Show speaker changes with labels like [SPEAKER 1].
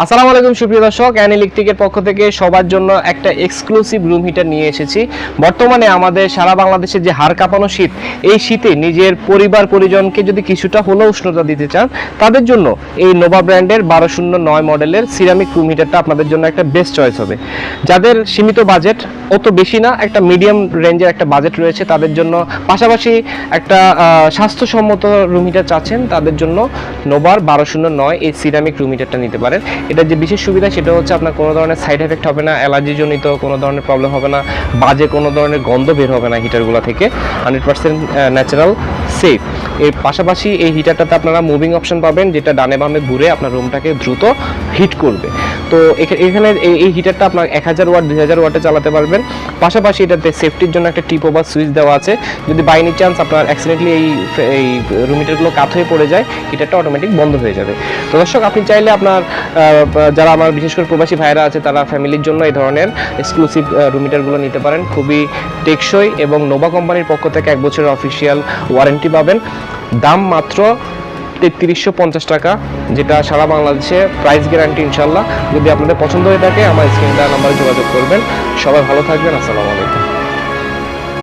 [SPEAKER 1] আসসালামু আলাইকুম, সুপ্রিয় দর্শক। অ্যান ইলেকট্রিকের পক্ষ থেকে সবার জন্য একটা এক্সক্লুসিভ রুম হিটার নিয়ে এসেছি। বর্তমানে আমাদের সারা বাংলাদেশে যে হাড় কাঁপানো শীত, এই শীতে নিজের পরিবার, পরিজনকে যদি কিছুটা হলেও উষ্ণতা দিতে চান, তাদের জন্য এই নোভা ব্র্যান্ডের বারো শূন্য নয় মডেলের সিরামিক রুম হিটারটা আপনাদের জন্য একটা বেস্ট চয়েস হবে। যাদের সীমিত বাজেট অত বেশি না, একটা মিডিয়াম রেঞ্জের একটা বাজেট রয়েছে, তাদের জন্য পাশাপাশি একটা স্বাস্থ্যসম্মত রুম হিটার চাচ্ছেন, তাদের জন্য নোভার বারো শূন্য নয় এই সিরামিক রুম হিটারটা নিতে পারেন। এটার যে বিশেষ সুবিধা সেটা হচ্ছে আপনার কোনো ধরনের সাইড এফেক্ট হবে না, অ্যালার্জিজনিত কোনো ধরনের প্রবলেম হবে না, বাজে কোনো ধরনের গন্ধ বের হবে না হিটারগুলো থেকে হান্ড্রেড পার্সেন্ট ন্যাচারাল সেফ এর পাশাপাশি এই হিটারটাতে আপনারা মুভিং অপশন পাবেন, যেটা ডানে বামে ঘুরে আপনার রুমটাকে দ্রুত হিট করবে। তো এখা- এখানে এই- হিটারটা আপনার এক হাজার ওয়াট, দুই হাজার ওয়াটে চালাতে পারবেন। পাশাপাশি এটাতে সেফটির জন্য একটা টিপ ওভার সুইচ দেওয়া আছে। যদি বাই এনি চান্স আপনার অ্যাক্সিডেন্টলি এই এই রুম হিটারগুলো কাত হয়ে পড়ে যায় হিটারটা অটোমেটিক বন্ধ হয়ে যাবে। তো দর্শক, আপনি চাইলে আপনার যারা আমার বিশেষ করে প্রবাসী ভাইরা আছে, তারা ফ্যামিলির জন্য এই ধরনের এক্সক্লুসিভ রুম হিটারগুলো নিতে পারেন। খুবই টেকসই এবং নোভা কোম্পানির পক্ষ থেকে এক বছরের অফিসিয়াল ওয়ারেন্টি পাবেন। দাম মাত্র তেত্রিশশো পঞ্চাশ টাকা, যেটা সারা বাংলাদেশে প্রাইস গ্যারান্টি ইনশাল্লাহ যদি আপনাদের পছন্দ হয়ে থাকে, আমার স্ক্রিনটা নাম্বারে যোগাযোগ করবেন। সবাই ভালো থাকবেন, আসসালামু আলাইকুম।